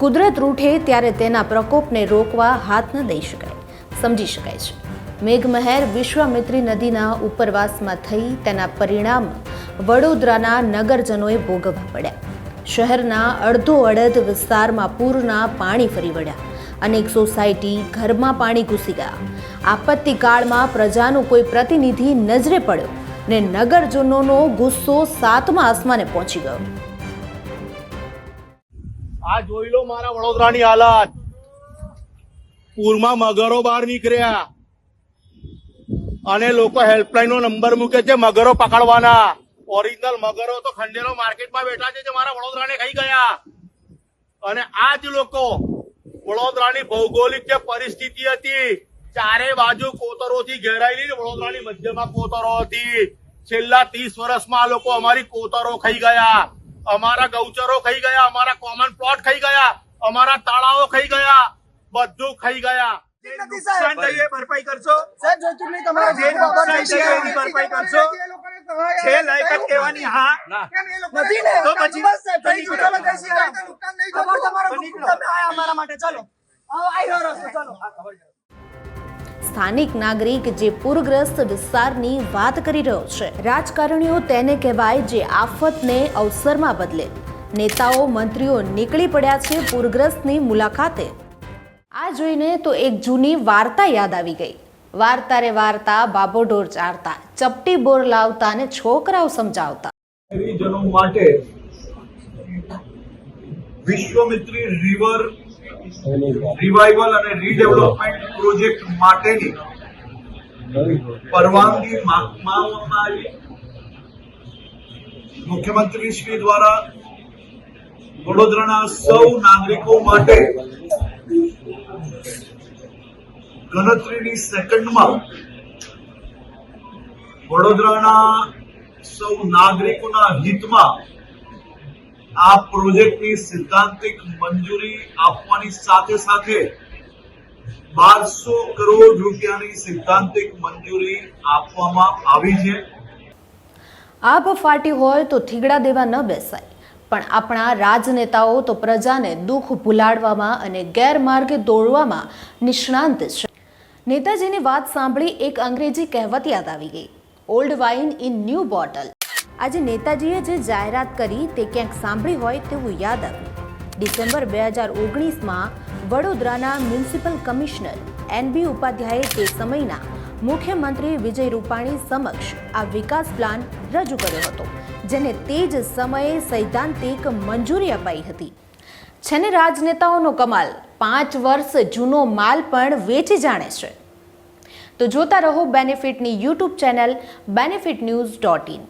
કુદરત રૂઠે ત્યારે તેના પ્રકોપને રોકવા હાથ ન દઈ શકાય. સમજી શકાય છે. મેઘમહેર વિશ્વામિત્રી નદીના ઉપરવાસમાં થઈ તેના પરિણામ વડોદરાના નગરજનોએ ભોગવવા પડ્યા. શહેરના અડધો અડધ વિસ્તારમાં પૂરના પાણી ફરી વળ્યા અનેક સોસાયટી ઘરમાં પાણી ઘૂસી ગયા. આપત્તિકાળમાં પ્રજાનું કોઈ પ્રતિનિધિ નજરે પડ્યો ને નગરજનોનો ગુસ્સો સાતમા આસમાને પહોંચી ગયો. આ જોઈ લો મારા વડોદરાની હાલત. પૂરમાં મગરો બહાર નીકળ્યા. અને લોકો હેલ્પલાઈન નો નંબર મૂકે છે, મગરો પકડવાના. ઓરિજિનલ મગરો તો ખંડેરો માર્કેટમાં બેઠા છે જે મારા વડોદરાને ખાઈ ગયા. અને આ જ લોકો વડોદરાની ભૌગોલિક જે પરિસ્થિતિ હતી, ચારે બાજુ કોતરોથી ઘેરાયેલી વડોદરાની મધ્યમાં કોતરો હતી. છેલ્લા ત્રીસ વર્ષમાં આ લોકો અમારી કોતરો ખાઈ ગયા. અમારા ગૌચરો ખાઈ ગયા અમારા કોમન પ્લોટ ખાઈ ગયા અમારા તળાવો ખાઈ ગયા બધું ખાઈ ગયા. ભરપાઈ કરશો? ભરપાઈ કરશો છે લાયકાત કહેવાની હા નથી ને? તો પછી. તમે આયા અમારા માટે. ચાલો. આઈ રહ્યો રસ્તો ચાલો. સ્થાનિક નાગરિક જે પૂરગ્રસ્ત વિસ્તારની વાત કરી રહ્યો છે. રાજકારણીઓ તેને કહેવાય જે આફતને અવસરમાં બદલે. નેતાઓ, મંત્રીઓ નીકળી પડ્યા છે પૂરગ્રસ્તની મુલાકાતે. આ જોઈને તો એક જૂની વાર્તા યાદ આવી ગઈ. વાર્તા રે વાર્તા બાબોઢોર ચારતા, ચપટી બોર લાવતા અને છોકરાઓ સમજાવતા. માટે વિશ્વમિત્રી રિવર રિવાઇવલ અને રીડેવલપમેન્ટ પ્રોજેક્ટ માટેની પરવાનગી માંગવામાં આવી. મુખ્યમંત્રી શ્રી દ્વારા વડોદરાના સૌ નાગરિકો માટે ગણતરીની સેકન્ડમાં વડોદરાના સૌ નાગરિકોના હિતમાં આ પ્રોજેક્ટની સિદ્ધાંતિક મંજૂરી આપવાની સાથે સાથે બારસો કરોડ રૂપિયાની સિદ્ધાંતિક મંજૂરી આપવામાં આવી છે. આભ ફાટી હોય તો થીગડા દેવા ન બેસાય, પણ આપણા રાજનેતાઓ તો પ્રજાને દુઃખ ભૂલાડવામાં અને ગેરમાર્ગે દોડવામાં નિષ્ણાંત છે. નેતાજીની વાત સાંભળી એક અંગ્રેજી કહેવત યાદ આવી ગઈ old wine in new bottle આજે નેતાજીએ જે જાહેરાત કરી તે ક્યાંક સાંભળી હોય તેવું યાદ આવ્યું. ડિસેમ્બર બે હજાર ઓગણીસમાં વડોદરાના મ્યુનિસિપલ કમિશનર એનબી ઉપાધ્યાયે તે સમયના મુખ્યમંત્રી વિજય રૂપાણી સમક્ષ આ વિકાસ પ્લાન રજૂ કર્યો હતો, જેને તે જ સમયે સૈદ્ધાંતિક મંજૂરી અપાઈ હતી. છે ને રાજનેતાઓનો કમાલ પાંચ વર્ષ જૂનો માલ પણ વેચી જાણે છે. તો જોતા રહો બેનિફિટની YouTube channel benefit news dot in.